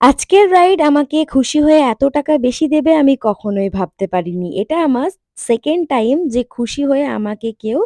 আজকের রাইড আমাকে খুশি হয়ে এত টাকা বেশি দেবে আমি কখনোই ভাবতে পারিনি। এটা আমার সেকেন্ড টাইম যে খুশি হয়ে আমাকে কেউ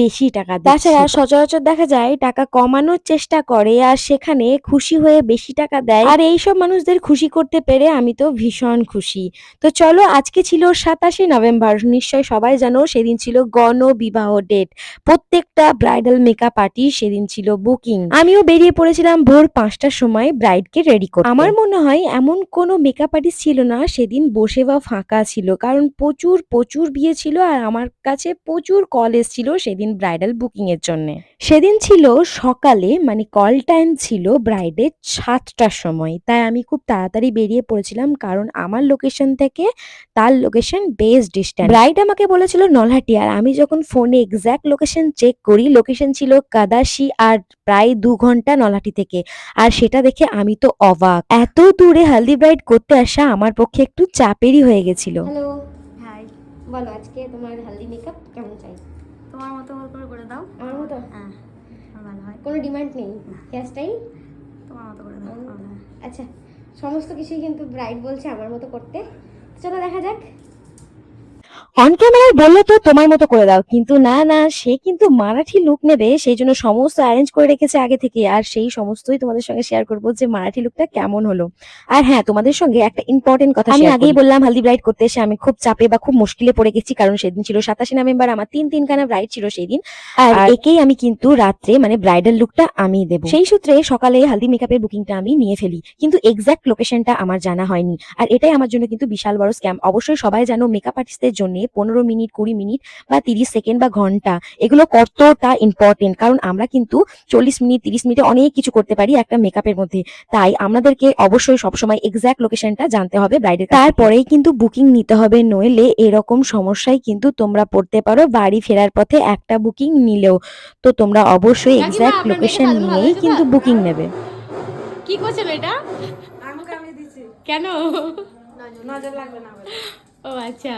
বেশি টাকা দিচ্ছে। তাছাড়া সচরাচর দেখা যায় টাকা কমানোর চেষ্টা করে আর সেখানে খুশি হয়ে বেশি টাকা দেয়। আর এইসব মানুষদের খুশি করতে পেরে আমি তো ভীষণ খুশি। তো চলো আজকে ছিল ২৭শে নভেম্বর। নিশ্চয় সবাই জানো সেদিন ছিল গণবিবাহ ডেট। প্রত্যেকটা ব্রাইডাল মেকআপ আর্টিস্ট সেদিন ছিল বুকিং। আমিও বেরিয়ে পড়েছিলাম ভোর পাঁচটার সময় ব্রাইডকে রেডি করতে। আমার মনে হয় এমন কোনো মেকআপ আর্টিস্ট ছিল না সেদিন বসে বা ফাঁকা ছিল। কারণ প্রচুর, প্রচুর বিয়ে ছিল আর আমার কাছে প্রচুর কল এসছিল সেদিন ব্রাইডাল বুকিং এর জন্যে। সেদিন ছিল সকালে মানে কল টাইম ছিল ব্রাইডের সাতটার সময়। তাই আমি খুব তাড়াতাড়ি বেরিয়ে পড়েছিলাম কারণ আমার লোকেশন থেকে তার লোকেশন বেশ ডিসট্যান্স। ব্রাইড আমাকে বলেছিল, নলহাটি, আর আমি যখন ফোনে এক্স্যাক্ট লোকেশন চেক করি লোকেশন ছিল কাদাসি আর প্রায় দু ঘণ্টা নলহাটি থেকে। আর সেটা দেখে আমি তো অবাক। এত দূরে হালদি ব্রাইড করতে আসা আমার পক্ষে একটু চাপেরই হয়ে গেছিল। হ্যালো বলো আজকে তোমার হালদি মেকআপ কেমন চাই? তোমার মতো করে করে দাও। আমার মতো? হ্যাঁ ভালো হয়। কোনো ডিমান্ড নেই? হেয়ার স্টাইল তোমার মতো করে দাও। আচ্ছা সমস্ত কিছুই কিন্তু ব্রাইট বলছে আমার মতো করতে। চলো দেখা যাক। অন ক্যামেরায় বলল তো তোমার মতো করে দাও। কিন্তু না না সে কিন্তু মারাঠি লুক নেবে সেই জন্য সমস্ত অ্যারেঞ্জ করে রেখেছে আগে থেকে। আর সেই সমস্তই তোমাদের সঙ্গে শেয়ার করব যে মারাঠি লুকটা কেমন হলো। আর হ্যাঁ তোমাদের সঙ্গে একটা ইম্পর্টেন্ট কথা আমি আগেই বললাম হালদি ব্রাইড করতে এসে আমি খুব চাপে বা খুব মুশকিলে পড়ে গেছি কারণ সেদিন ছিল সাতাশে নভেম্বর আমার তিন তিনখানা ব্রাইড ছিল সেই দিন আর একেই আমি কিন্তু রাত্রে মানে ব্রাইডাল লুকটা আমি দেব। সেই সূত্রে সকালে হালদি মেকআপের বুকিংটা আমি নিয়ে ফেলি। কিন্তু এক্সাক্ট লোকেশনটা আমার জানা হয়নি। আর এটাই আমার জন্য কিন্তু বিশাল বড় স্ক্যাম অবশ্যই সবাই জানো মেকআপ আর্টিস্টদের জন্য পনেরো মিনিট কুড়ি মিনিট বা তিরিশ সেকেন্ড বা ঘণ্টা এগুলো কতটা ইম্পর্টেন্ট কারণ আমরা কিন্তু চল্লিশ মিনিট তিরিশ মিনিটে অনেক কিছু করতে পারি একটা মেকআপের মধ্যে। তাই আমাদেরকে অবশ্যই সবসময় এক্সাক্ট লোকেশনটা জানতে হবে ব্রাইডের তারপরেই কিন্তু বুকিং নিতে হবে নইলে এরকম সমস্যায় কিন্তু তোমরা পড়তে পারো বাড়ি ফেরার পথে একটা বুকিং নিলেও। তো তোমরা অবশ্যই কাকিমা, এক্সাক্ট লোকেশন নিয়েই কিন্তু বুকিং নেবে। কি করছেন এটা আমাকে আমি দিচ্ছি। কেন? নজর লাগবে না বলে। ও আচ্ছা।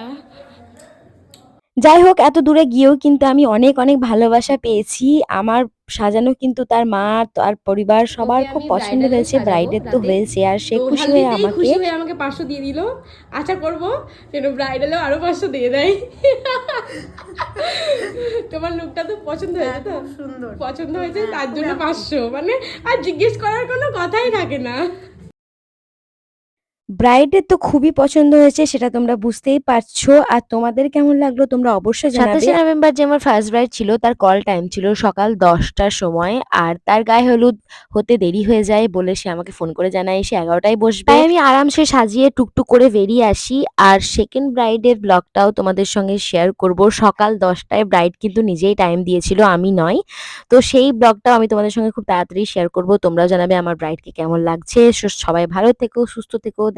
যাই হোক এত দূরে গিয়েও কিন্তু আমি অনেক অনেক ভালোবাসা পেয়েছি। আমার সাজানো কিন্তু তার মা তার পরিবার সবার খুব পছন্দ হয়েছে ব্রাইডের তো হয়েছে আর সে খুশি হয়ে আমাকে। খুশি হয়ে আমাকে পাঁচশো দিয়ে দিল। আশা করব যেন ব্রাইডালেও আরও পাঁচশো দিয়ে দেয়। তোমার লুকটা তো পছন্দ হয়েছে তো? সুন্দর। পছন্দ হয়েছে হ্যাঁ, তার জন্য। পাঁচশো। মানে আর জিজ্ঞেস করার কোনো কথাই থাকে না। ব্রাইডের তো খুবই পছন্দ হয়েছে সেটা তোমরা বুঝতেই পারছ। আর তোমাদের কেমন লাগল তোমরা অবশ্যই সাতাশে নভেম্বর যে আমার ফার্স্ট ব্রাইড ছিল তার কল টাইম ছিল সকাল দশটার সময়। আর তার গায়ে হলুদ হতে দেরি হয়ে যায় বলে সে আমাকে ফোন করে জানায় সে এগারোটায় বসবে। আমি আরামসে সাজিয়ে টুকটুক করে বেরিয়ে আসি। আর সেকেন্ড ব্রাইডের ব্লগটাও তোমাদের সঙ্গে শেয়ার করব। সকাল দশটায় ব্রাইড কিন্তু নিজেই টাইম দিয়েছিল আমি নয়। তো সেই ব্লগটাও আমি তোমাদের সঙ্গে খুব তাড়াতাড়ি শেয়ার করব। তোমরাও জানাবে আমার ব্রাইডকে কেমন লাগছে। সবাই ভালো থেকো সুস্থ থেকো